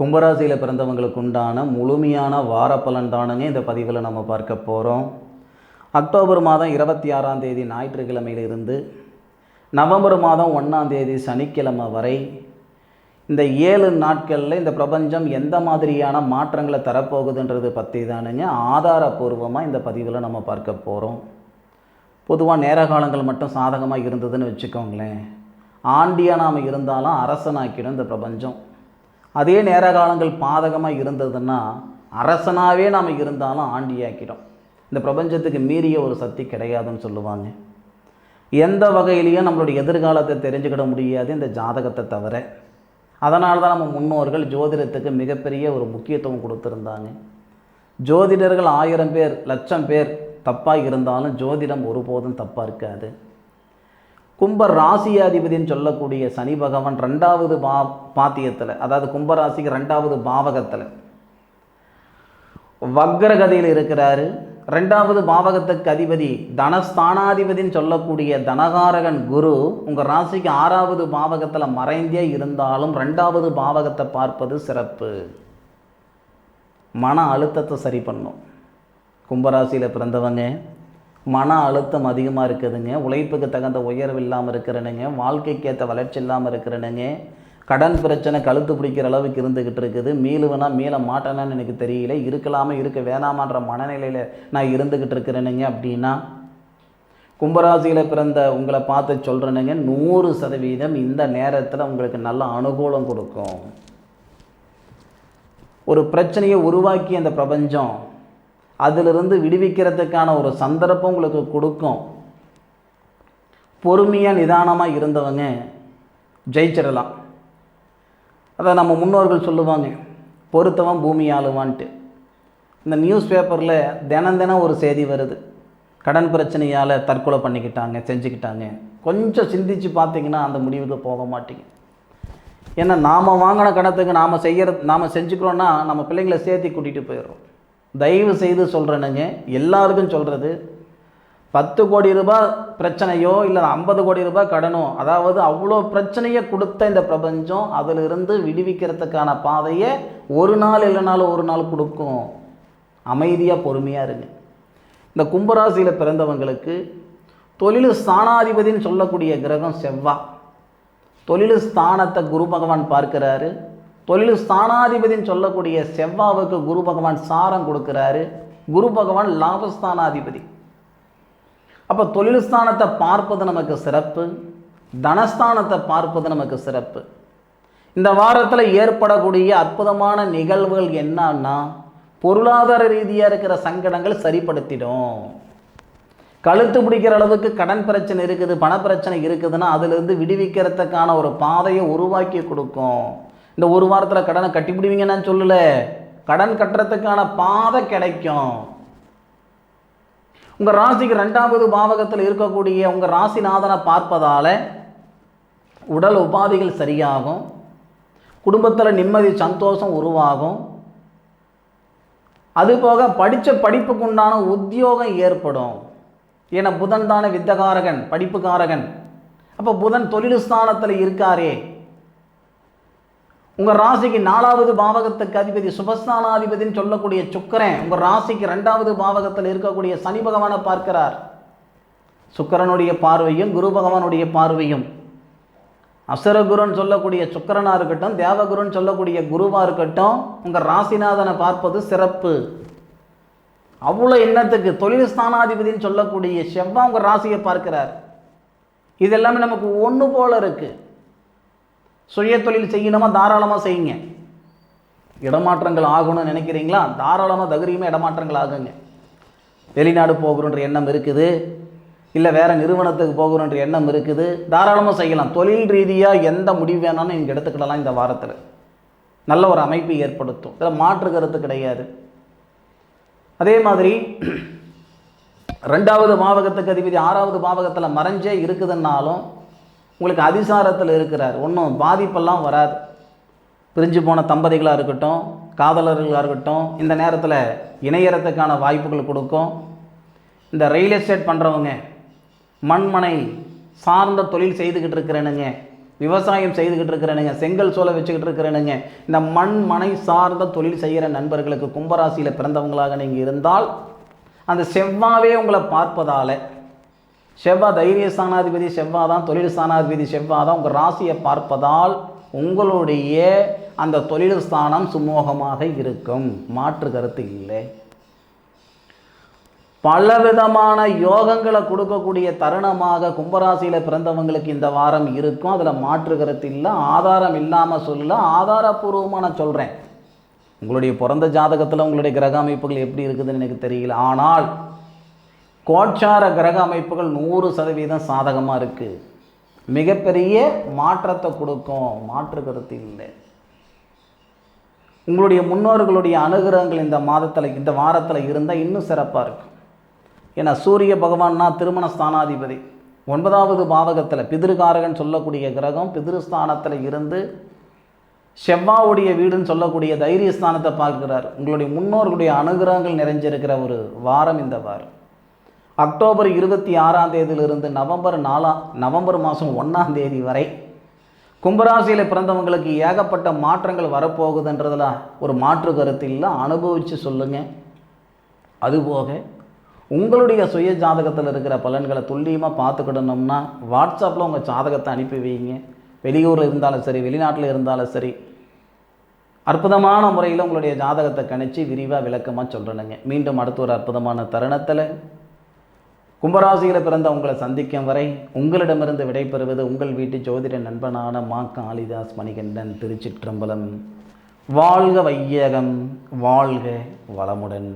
கும்பராசியில் பிறந்தவங்களுக்கு உண்டான முழுமையான வார பலன் தானுங்க இந்த பதிவில் நம்ம பார்க்க போகிறோம் அக்டோபர் மாதம் இருபத்தி ஆறாம் தேதி ஞாயிற்றுக்கிழமையிலிருந்து நவம்பர் மாதம் ஒன்றாம் தேதி சனிக்கிழமை வரை இந்த ஏழு நாட்களில் இந்த பிரபஞ்சம் எந்த மாதிரியான மாற்றங்களை தரப்போகுதுன்றது பற்றி தானுங்க ஆதாரபூர்வமாக இந்த பதிவில் நம்ம பார்க்க போகிறோம் பொதுவாக நேர காலங்கள் மட்டும் சாதகமாக இருந்ததுன்னு வச்சுக்கோங்களேன். ஆண்டியாக நாம் இருந்தாலும் அரசனாக்கிடும் இந்த பிரபஞ்சம். அதே நேர காலங்கள் பாதகமாக இருந்ததுன்னா அரசனாகவே நாம் இருந்தாலும் ஆண்டியாக்கிடும் இந்த பிரபஞ்சத்துக்கு மீறிய ஒரு சக்தி கிடையாதுன்னு சொல்லுவாங்க. எந்த வகையிலையும் நம்மளுடைய எதிர்காலத்தை தெரிஞ்சுக்கிட முடியாது இந்த ஜாதகத்தை தவிர. அதனால தான் நம்ம முன்னோர்கள் ஜோதிடத்துக்கு மிகப்பெரிய ஒரு முக்கியத்துவம் கொடுத்துருந்தாங்க. ஜோதிடர்கள் ஆயிரம் பேர் லட்சம் பேர் தப்பாக இருந்தாலும் ஜோதிடம் ஒருபோதும் தப்பாக இருக்காது. கும்ப ராசியாதிபதினு சொல்லக்கூடிய சனி பகவான் ரெண்டாவது பா பாத்தியத்தில் அதாவது கும்பராசிக்கு ரெண்டாவது பாவகத்தில். வக்ரகதையில் இருக்கிறாரு. ரெண்டாவது பாவகத்துக்கு அதிபதி தனஸ்தானாதிபதினு சொல்லக்கூடிய தனகாரகன் குரு உங்கள் ராசிக்கு ஆறாவது பாவகத்தில் மறைந்தே இருந்தாலும் ரெண்டாவது பாவகத்தை பார்ப்பது சிறப்பு. மன அழுத்தத்தை சரி பண்ணும். கும்பராசியில் பிறந்தவங்க மன அழுத்தம் அதிகமாக இருக்குதுங்க. உழைப்புக்கு தகுந்த உயர்வு இல்லாமல் இருக்கிறனுங்க. வாழ்க்கைக்கு ஏற்ற வளர்ச்சி இல்லாமல் இருக்கிறனுங்க. கடன் பிரச்சனை கழுத்து பிடிக்கிற அளவுக்கு இருந்துக்கிட்டு இருக்குது. மீளுவனா மீள மாட்டேனான்னு எனக்கு தெரியல. இருக்கலாமா இருக்க வேணாமான்ற மனநிலையில் நான் இருந்துக்கிட்டு இருக்கிறேனுங்க அப்படின்னா கும்பராசியில் பிறந்த உங்களை பார்த்து சொல்கிறேனுங்க நூறு சதவீதம் இந்த நேரத்தில் உங்களுக்கு நல்ல அனுகூலம் கொடுக்கும். ஒரு பிரச்சனையை உருவாக்கி அந்த பிரபஞ்சம் அதிலிருந்து விடுவிக்கிறதுக்கான ஒரு சந்தர்ப்பம் உங்களுக்கு கொடுக்கும். பொறுமையாக நிதானமாக இருந்தவங்க ஜெயிச்சிடலாம். அதை நம்ம முன்னோர்கள் சொல்லுவாங்க பொறுத்தவன் பூமி ஆளுவான்ட்டு இந்த நியூஸ் பேப்பரில் தினம் தினம் ஒரு செய்தி வருது. கடன் பிரச்சனையால் தற்கொலை பண்ணிக்கிட்டாங்க செஞ்சுக்கிட்டாங்க. கொஞ்சம் சிந்திச்சு பார்த்தீங்கன்னா அந்த முடிவுக்கு போக மாட்டீங்க. ஏன்னா நாம் வாங்கின கடத்துக்கு நாம் செய்கிற நாம் செஞ்சுக்கிறோன்னா நம்ம பிள்ளைங்களை சேர்த்து கூட்டிகிட்டு போயிடுறோம். தயவு செய்து சொல்கிறேனுங்க எல்லாருக்கும் சொல்கிறது பத்து கோடி ரூபாய் பிரச்சனையோ இல்லை ஐம்பது கோடி ரூபாய் கடனோ அதாவது அவ்வளோ பிரச்சனையை கொடுத்த இந்த பிரபஞ்சம் அதிலிருந்து விடுவிக்கிறதுக்கான பாதையை ஒரு நாள் இல்லைனாலும் ஒரு நாள் கொடுக்கும். அமைதியாக பொறுமையாக இருங்க. இந்த கும்பராசியில் பிறந்தவங்களுக்கு தொழில் ஸ்தானாதிபதின்னு சொல்லக்கூடிய கிரகம் செவ்வா. தொழில் ஸ்தானத்தை குரு பகவான் பார்க்கிறாரு. தொழில் ஸ்தானாதிபதின்னு சொல்லக்கூடிய செவ்வாவுக்கு குரு பகவான் சாரம் கொடுக்குறாரு. குரு பகவான் லாபஸ்தானாதிபதி. அப்போ தொழில் ஸ்தானத்தை பார்ப்பது நமக்கு சிறப்பு. தனஸ்தானத்தை பார்ப்பது நமக்கு சிறப்பு. இந்த வாரத்தில் ஏற்படக்கூடிய அற்புதமான நிகழ்வுகள் என்னன்னா பொருளாதார ரீதியாக இருக்கிற சங்கடங்கள் சரிப்படுத்திடும். கழுத்து பிடிக்கிற அளவுக்கு கடன் பிரச்சனை இருக்குது பண பிரச்சனை இருக்குதுன்னா அதிலிருந்து விடுவிக்கிறதுக்கான ஒரு பாதையை உருவாக்கி கொடுக்கும். இந்த ஒரு வாரத்தில் கடனை கட்டிப்பிடுவீங்க நான் சொல்லலை. கடன் கட்டுறதுக்கான பாதை கிடைக்கும். உங்கள் ராசிக்கு ரெண்டாவது பாவகத்தில் இருக்கக்கூடிய உங்கள் ராசிநாதனை பார்ப்பதால் உடல் உபாதைகள் சரியாகும். குடும்பத்தில் நிம்மதி சந்தோஷம் உருவாகும். அதுபோக படித்த படிப்புக்கு உண்டான உத்தியோகம் ஏற்படும். ஏன்னா புதன் தானே வித்தகாரகன் படிப்புக்காரகன். அப்போ புதன் தொழில் ஸ்தானத்தில் இருக்காரே. உங்கள் ராசிக்கு நாலாவது பாவகத்துக்கு அதிபதி சுபஸ்தானாதிபதினு சொல்லக்கூடிய சுக்கரன் உங்கள் ராசிக்கு ரெண்டாவது பாவகத்தில் இருக்கக்கூடிய சனி பகவானை பார்க்கிறார். சுக்கரனுடைய பார்வையும் குரு பகவானுடைய பார்வையும். அசரகுருன்னு சொல்லக்கூடிய சுக்கரனாக இருக்கட்டும் தேவகுருன்னு சொல்லக்கூடிய குருவாக இருக்கட்டும் உங்கள் ராசிநாதனை பார்ப்பது சிறப்பு. அவ்வளோ எண்ணத்துக்கு தொழில் ஸ்தானாதிபதினு சொல்லக்கூடிய செவ்வாய் உங்கள் ராசியை பார்க்கிறார். இது எல்லாமே நமக்கு ஒன்று போல இருக்குது சுய தொழில் செய்யணுமா? தாராளமாக செய்யுங்க. இடமாற்றங்கள் ஆகணும்னு நினைக்கிறீங்களா? தாராளமாக தகுதியுமே இடமாற்றங்கள் ஆகுங்க. வெளிநாடு போகணுன்ற எண்ணம் இருக்குது. இல்லை வேறு நிறுவனத்துக்கு போகணுன்ற எண்ணம் இருக்குது. தாராளமாக செய்யலாம். தொழில் ரீதியாக எந்த முடிவு வேணாலும் நீங்கள் எடுத்துக்கிடலாம் இந்த வாரத்தில். நல்ல ஒரு அமைப்பு ஏற்படுத்தும். இதில் மாற்று கருத்து கிடையாது. அதே மாதிரி ரெண்டாவது பாவகத்துக்கு அதிபதி ஆறாவது பாவகத்தில் மறைஞ்சே இருக்குதுன்னாலும் உங்களுக்கு அதிசாரத்தில் இருக்கிறார். ஒன்றும் பாதிப்பெல்லாம் வராது. பிரிஞ்சு போன தம்பதிகளாக இருக்கட்டும் காதலர்களாக இருக்கட்டும் இந்த நேரத்தில் இணையறதுக்கான வாய்ப்புகள் கொடுக்கும். இந்த ரியல் எஸ்டேட் பண்ணுறவங்க மண்மனை சார்ந்த தொழில் செய்துக்கிட்டு இருக்கிறேனுங்க விவசாயம் செய்துக்கிட்டு இருக்கிறேனுங்க செங்கல் சோலை வச்சுக்கிட்டு இருக்கிறேனுங்க இந்த மண் மனை சார்ந்த தொழில் செய்கிற நண்பர்களுக்கு கும்பராசியில் பிறந்தவங்களாக நீங்கள் இருந்தால் அந்த செவ்வாவே உங்களை பார்ப்பதால் செவ்வாய் தைரிய ஸ்தானாதிபதி செவ்வாய் தான் தொழில் ஸ்தானாதிபதி செவ்வாய் தான் உங்கள் ராசியை பார்ப்பதால் உங்களுடைய அந்த தொழில் ஸ்தானம் சுமூகமாக இருக்கும். மாற்று கருத்து இல்லை. பலவிதமான யோகங்களை கொடுக்கக்கூடிய தருணமாக கும்பராசியில் பிறந்தவங்களுக்கு இந்த வாரம் இருக்கும். அதில் மாற்று கருத்து இல்லை. ஆதாரம் இல்லாமல் சொல்ல ஆதாரபூர்வமாக நான் சொல்கிறேன் உங்களுடைய பிறந்த ஜாதகத்தில் உங்களுடைய கிரக அமைப்புகள் எப்படி இருக்குதுன்னு எனக்கு தெரியல. ஆனால் கோச்சார கிரக அமைப்புகள் நூறு சதவீதம் சாதகமாக இருக்குது மிகப்பெரிய மாற்றத்தை கொடுக்கும். மாற்று கருத்து இல்லை. உங்களுடைய முன்னோர்களுடைய அனுகிரகங்கள் இந்த மாதத்தில் இந்த வாரத்தில் இருந்தால் இன்னும் சிறப்பாக இருக்கும் ஏன்னா சூரிய பகவான்னா திருமண ஸ்தானாதிபதி. ஒன்பதாவது பாவகத்தில் பிதிருகாரகன் சொல்லக்கூடிய கிரகம் பிதிருஸ்தானத்தில் இருந்து செவ்வாவுடைய வீடுன்னு சொல்லக்கூடிய தைரிய ஸ்தானத்தை பார்க்கிறார். உங்களுடைய முன்னோர்களுடைய அனுகிரகங்கள் நிறைஞ்சிருக்கிற ஒரு வாரம் இந்த வாரம். அக்டோபர் இருபத்தி ஆறாம் தேதியிலிருந்து நவம்பர் நாலாம் நவம்பர் மாதம் ஒன்றாம் தேதி வரை கும்பராசியில் பிறந்தவங்களுக்கு ஏகப்பட்ட மாற்றங்கள் வரப்போகுதுன்றதில் ஒரு மாற்று கருத்து இல்லை அனுபவித்து சொல்லுங்கள் அதுபோக உங்களுடைய சுய ஜாதகத்தில் இருக்கிற பலன்களை துல்லியமாக பார்த்துக்கிடணும்னா வாட்ஸ்அப்பில் உங்கள் ஜாதகத்தை அனுப்பி வைங்க. வெளியூரில் இருந்தாலும் சரி வெளிநாட்டில் இருந்தாலும் சரி அற்புதமான முறையில் உங்களுடைய ஜாதகத்தை கணிச்சு விரிவாக விளக்கமாக சொல்கிறேனுங்க மீண்டும் அடுத்த ஒரு அற்புதமான தருணத்தில் கும்பராசியில் பிறந்த உங்களை சந்திக்கும் வரை உங்களிடமிருந்து விடைபெறுவது உங்கள் வீட்டு ஜோதிட நண்பனான மா காளிதாஸ் மணிகண்டன் திருச்சிற்றம்பலம். வாழ்க வையகம் வாழ்க வளமுடன்.